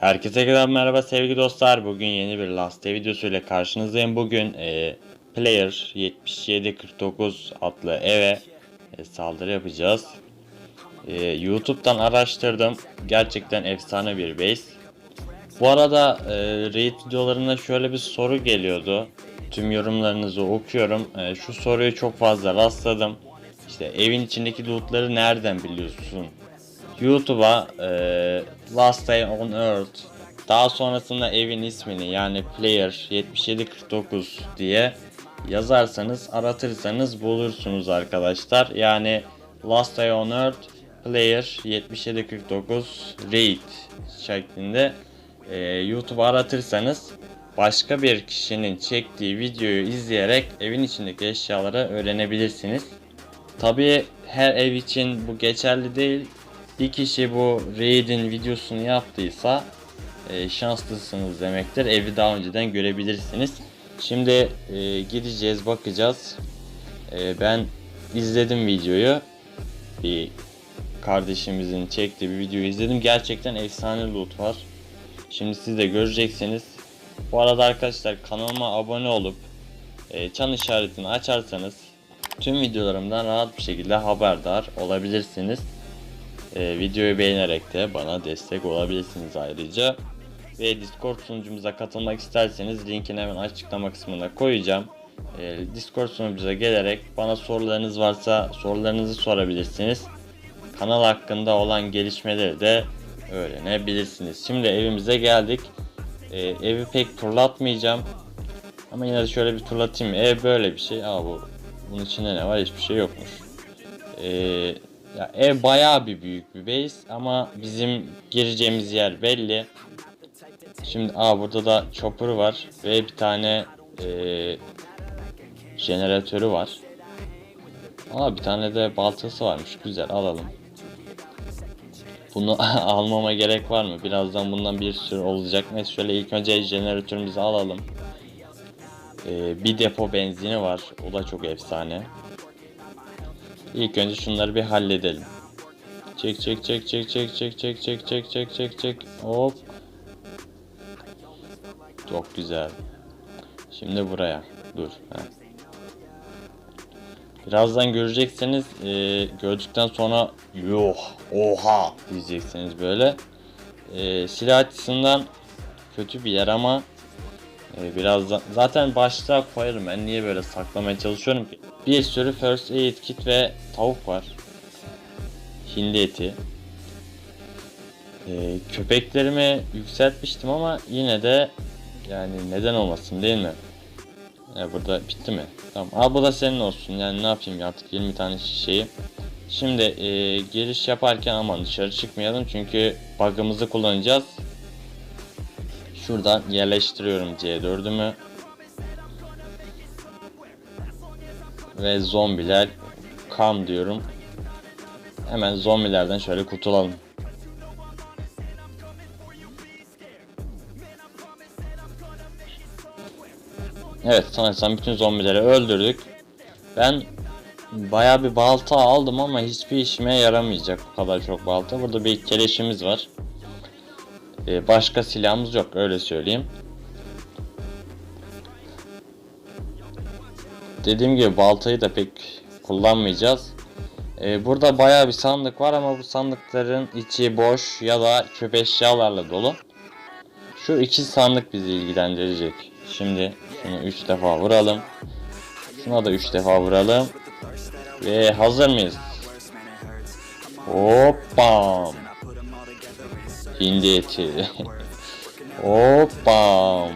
Herkese kadar merhaba sevgili dostlar. Bugün yeni bir Last Day videosuyla karşınızdayım. Bugün e, Player 7749 adlı eve e, saldırı yapacağız. E, YouTube'dan araştırdım. Gerçekten efsane bir base. Bu arada e, raid videolarında şöyle bir soru geliyordu. Tüm yorumlarınızı okuyorum. E, şu soruyu çok fazla rastladım. İşte evin içindeki lootları nereden biliyorsun YouTube'a e, Last Day on Earth daha sonrasında evin ismini yani Player 7749 diye yazarsanız aratırsanız bulursunuz arkadaşlar. Yani Last Day on Earth Player 7749 Raid şeklinde e, YouTube'a aratırsanız başka bir kişinin çektiği videoyu izleyerek evin içindeki eşyaları öğrenebilirsiniz. Tabii her ev için bu geçerli değil. Bir kişi bu raid'in videosunu yaptıysa e, şanslısınız demektir. Evi daha önceden görebilirsiniz. Şimdi e, gideceğiz bakacağız. E, ben izledim videoyu. Bir kardeşimizin çektiği bir videoyu izledim. Gerçekten efsane loot var. Şimdi siz de göreceksiniz. Bu arada arkadaşlar kanalıma abone olup e, çan işaretini açarsanız tüm videolarımdan rahat bir şekilde haberdar olabilirsiniz. Ee, videoyu beğenerek de bana destek olabilirsiniz ayrıca. Ve Discord sunucumuza katılmak isterseniz linkini hemen açıklama kısmına koyacağım. Ee, Discord sunucumuza gelerek bana sorularınız varsa sorularınızı sorabilirsiniz. Kanal hakkında olan gelişmeleri de öğrenebilirsiniz. Şimdi evimize geldik. Ee, evi pek turlatmayacağım. Ama yine de şöyle bir turlatayım. Ev böyle bir şey. Aa bu bunun içinde ne var? Hiçbir şey yokmuş. Ee, ya ev bayağı bir büyük bir base ama bizim gireceğimiz yer belli. Şimdi aa burada da chopper var ve bir tane ee, jeneratörü var. Aa bir tane de baltası varmış. Güzel alalım. Bunu almama gerek var mı? Birazdan bundan bir sürü olacak. Neyse şöyle ilk önce jeneratörümüzü alalım. Ee, bir depo benzini var. O da çok efsane. İlk önce şunları bir halledelim. Çek çek çek çek çek çek çek çek çek çek çek çek. Hop. Çok güzel. Şimdi buraya. Dur. Heh. Birazdan göreceksiniz. E, gördükten sonra yoh oha diyeceksiniz böyle. E, silah açısından kötü bir yer ama e, birazdan zaten başta koyarım ben niye böyle saklamaya çalışıyorum ki. Bir sürü first aid kit ve tavuk var. Hindi eti. E, köpeklerimi yükseltmiştim ama yine de yani neden olmasın değil mi? E, burada bitti mi? Tamam. Al bu da senin olsun. Yani ne yapayım artık 20 tane şeyi. Şimdi e, giriş yaparken aman dışarı çıkmayalım çünkü bug'ımızı kullanacağız. Şuradan yerleştiriyorum C4'ümü. Ve zombiler kam diyorum. Hemen zombilerden şöyle kurtulalım. Evet sanırsam bütün zombileri öldürdük. Ben baya bir balta aldım ama hiçbir işime yaramayacak bu kadar çok balta. Burada bir keleşimiz var. Ee, başka silahımız yok öyle söyleyeyim. Dediğim gibi baltayı da pek kullanmayacağız. Ee, burada baya bir sandık var ama bu sandıkların içi boş ya da çöp eşyalarla dolu. Şu iki sandık bizi ilgilendirecek. Şimdi şunu 3 defa vuralım. Şuna da 3 defa vuralım. Ve hazır mıyız? Hoppam. Hindi eti. Hoppam.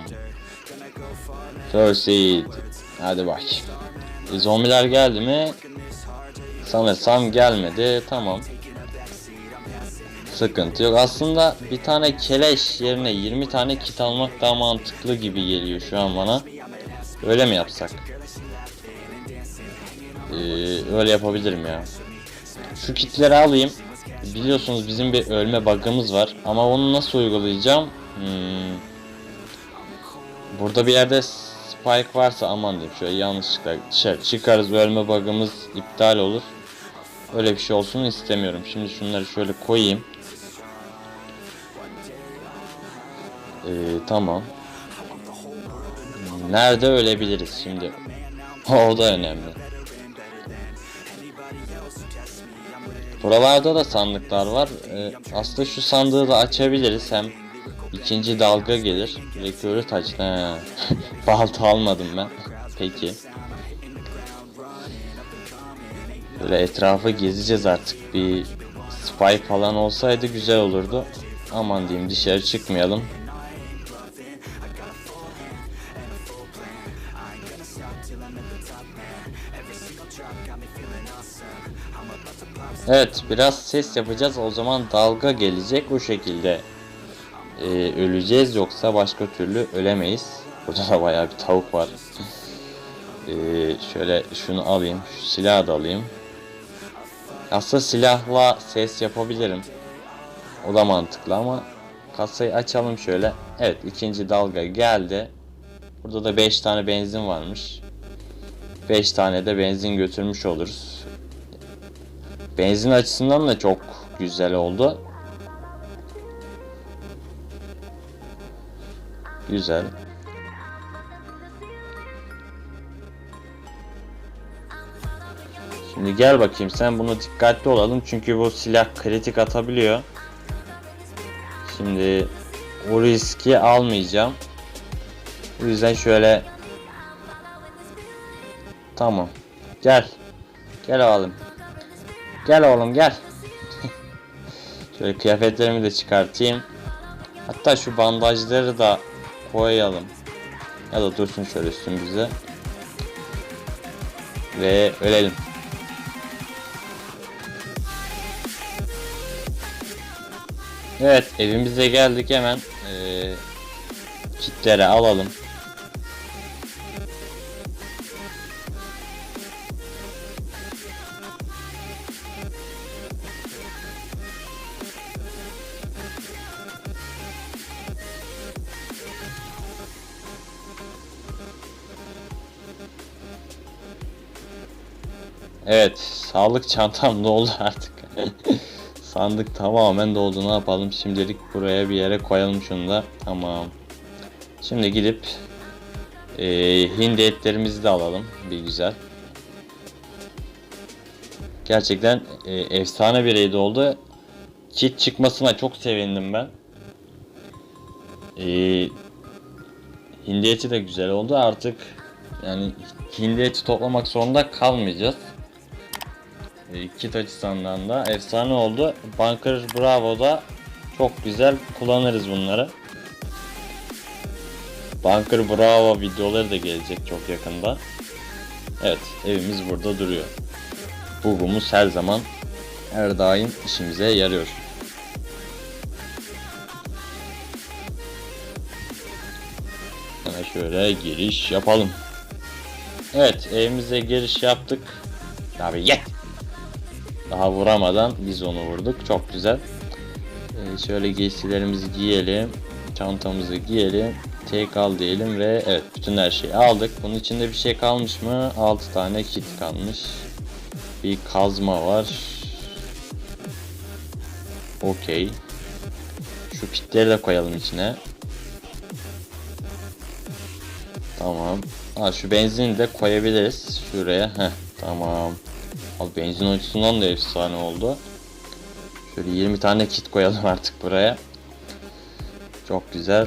Aid. Hadi bak. E, zombiler geldi mi? Sanırsam gelmedi. Tamam. Sıkıntı yok. Aslında bir tane keleş yerine 20 tane kit almak daha mantıklı gibi geliyor şu an bana. Öyle mi yapsak? Ee, öyle yapabilirim ya. Şu kitleri alayım. Biliyorsunuz bizim bir ölme bug'ımız var. Ama onu nasıl uygulayacağım? Hmm. Burada bir yerde spike varsa aman diyeyim şöyle yanlışlıkla dışarı çıkarız ölme bug'ımız iptal olur. Öyle bir şey olsun istemiyorum. Şimdi şunları şöyle koyayım. Ee, tamam. Nerede ölebiliriz şimdi? o da önemli. Buralarda da sandıklar var. Ee, aslında şu sandığı da açabiliriz. Hem ikinci dalga gelir. Rekörü taç. Balta almadım ben. Peki. Böyle etrafı gezeceğiz artık. Bir spy falan olsaydı güzel olurdu. Aman diyeyim dışarı çıkmayalım. Evet biraz ses yapacağız o zaman dalga gelecek o şekilde e, öleceğiz yoksa başka türlü ölemeyiz. Burada da bayağı bir tavuk var. E, şöyle şunu alayım şu silahı da alayım. Aslında silahla ses yapabilirim. O da mantıklı ama kasayı açalım şöyle. Evet ikinci dalga geldi. Burada da 5 tane benzin varmış. 5 tane de benzin götürmüş oluruz. Benzin açısından da çok güzel oldu. Güzel. Şimdi gel bakayım sen bunu dikkatli olalım çünkü bu silah kritik atabiliyor. Şimdi o riski almayacağım. O yüzden şöyle Tamam. Gel. Gel oğlum. Gel oğlum gel. şöyle kıyafetlerimi de çıkartayım. Hatta şu bandajları da koyalım. Ya da dursun şöyle üstümüze. Ve ölelim. Evet evimize geldik hemen ee, kitleri alalım. Evet sağlık çantam doldu artık. Sandık tamamen doldu. Ne yapalım? Şimdilik buraya bir yere koyalım şunu da. Tamam. Şimdi gidip e, hindi etlerimizi de alalım. Bir güzel. Gerçekten e, efsane bir raid oldu. Kit çıkmasına çok sevindim ben. E, hindi eti de güzel oldu. Artık yani hindi eti toplamak zorunda kalmayacağız. E, kit açısından da efsane oldu. Bunker Bravo'da çok güzel kullanırız bunları. Bunker Bravo videoları da gelecek çok yakında. Evet evimiz burada duruyor. Bugumuz her zaman her daim işimize yarıyor. Hemen şöyle giriş yapalım. Evet evimize giriş yaptık. Abi yet. Daha vuramadan biz onu vurduk. Çok güzel. Ee, şöyle giysilerimizi giyelim. Çantamızı giyelim. Take al diyelim ve evet bütün her şeyi aldık. Bunun içinde bir şey kalmış mı? 6 tane kit kalmış. Bir kazma var. Okey. Şu pitleri de koyalım içine. Tamam. Ha şu benzini de koyabiliriz şuraya. Heh, tamam. Abi benzin açısından da efsane oldu. Şöyle 20 tane kit koyalım artık buraya. Çok güzel.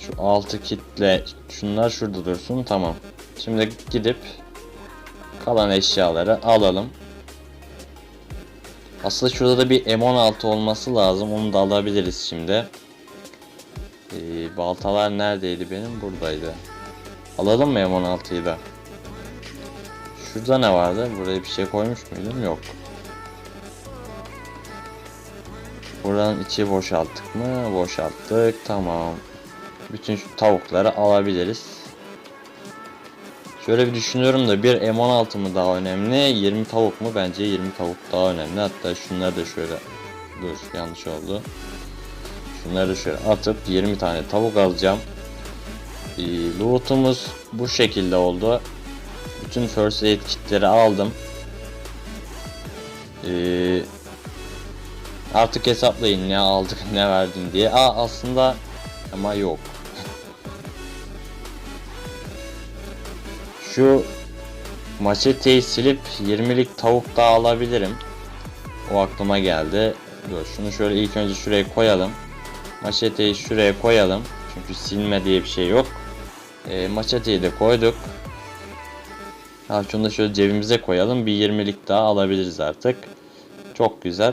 Şu 6 kitle şunlar şurada dursun. Tamam. Şimdi gidip kalan eşyaları alalım. Aslında şurada da bir M16 olması lazım. Onu da alabiliriz şimdi. Ee, baltalar neredeydi benim? Buradaydı. Alalım mı M16'yı da? Şurada ne vardı? Buraya bir şey koymuş muydum? Yok. Buradan içi boşalttık mı? Boşalttık. Tamam. Bütün şu tavukları alabiliriz. Şöyle bir düşünüyorum da bir M16 mı daha önemli? 20 tavuk mu? Bence 20 tavuk daha önemli. Hatta şunları da şöyle dur yanlış oldu. Şunları da şöyle atıp 20 tane tavuk alacağım. Ee, lootumuz bu şekilde oldu. Bütün first aid kitleri aldım. Ee, artık hesaplayın ne aldık ne verdin diye. Aa aslında Ama yok. Şu maçeteyi silip 20'lik tavuk daha alabilirim. O aklıma geldi. Dur şunu şöyle ilk önce şuraya koyalım. Maçeteyi şuraya koyalım. Çünkü silme diye bir şey yok. E, maçeteyi de koyduk. Ha, şunu da şöyle cebimize koyalım. Bir 20'lik daha alabiliriz artık. Çok güzel.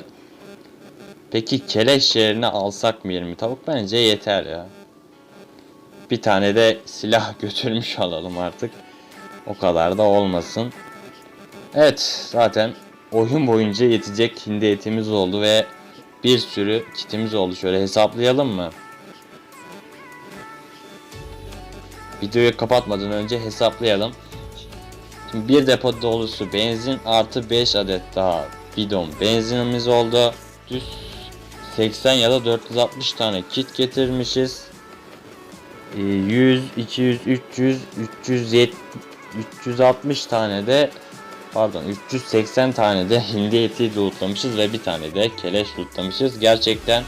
Peki keleş yerine alsak mı 20 tavuk? Bence yeter ya. Bir tane de silah götürmüş olalım artık. O kadar da olmasın. Evet zaten oyun boyunca yetecek hindi etimiz oldu ve bir sürü kitimiz oldu. Şöyle hesaplayalım mı? Videoyu kapatmadan önce hesaplayalım. Bir depo dolusu benzin artı 5 adet daha bidon benzinimiz oldu. Düz 80 ya da 460 tane kit getirmişiz. Ee, 100, 200, 300, 370, 360 tane de pardon 380 tane de hindi eti lootlamışız ve bir tane de keleş lootlamışız. Gerçekten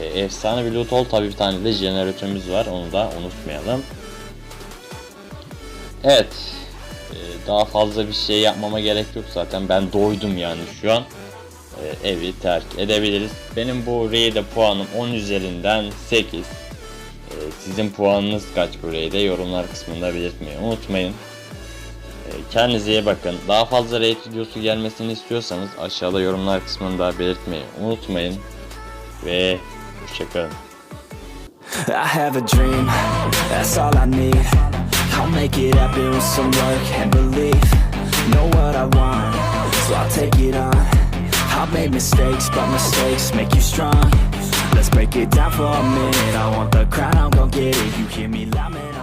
e, efsane bir loot oldu. Tabii bir tane de jeneratörümüz var. Onu da unutmayalım. Evet. E, daha fazla bir şey yapmama gerek yok zaten. Ben doydum yani şu an. E, evi terk edebiliriz. Benim bu raid'e puanım 10 üzerinden 8. E, sizin puanınız kaç bu raid'e yorumlar kısmında belirtmeyi unutmayın. Kendinize iyi bakın. Daha fazla raid videosu gelmesini istiyorsanız aşağıda yorumlar kısmında belirtmeyi unutmayın. Ve hoşçakalın. I have a dream, that's all I need. I'll make it happen with some work and belief. Know what I want, so I'll take it on. I've made mistakes, but mistakes make you strong. Let's break it down for a minute. I want the crown, I'm gon' get it. You hear me loud, man,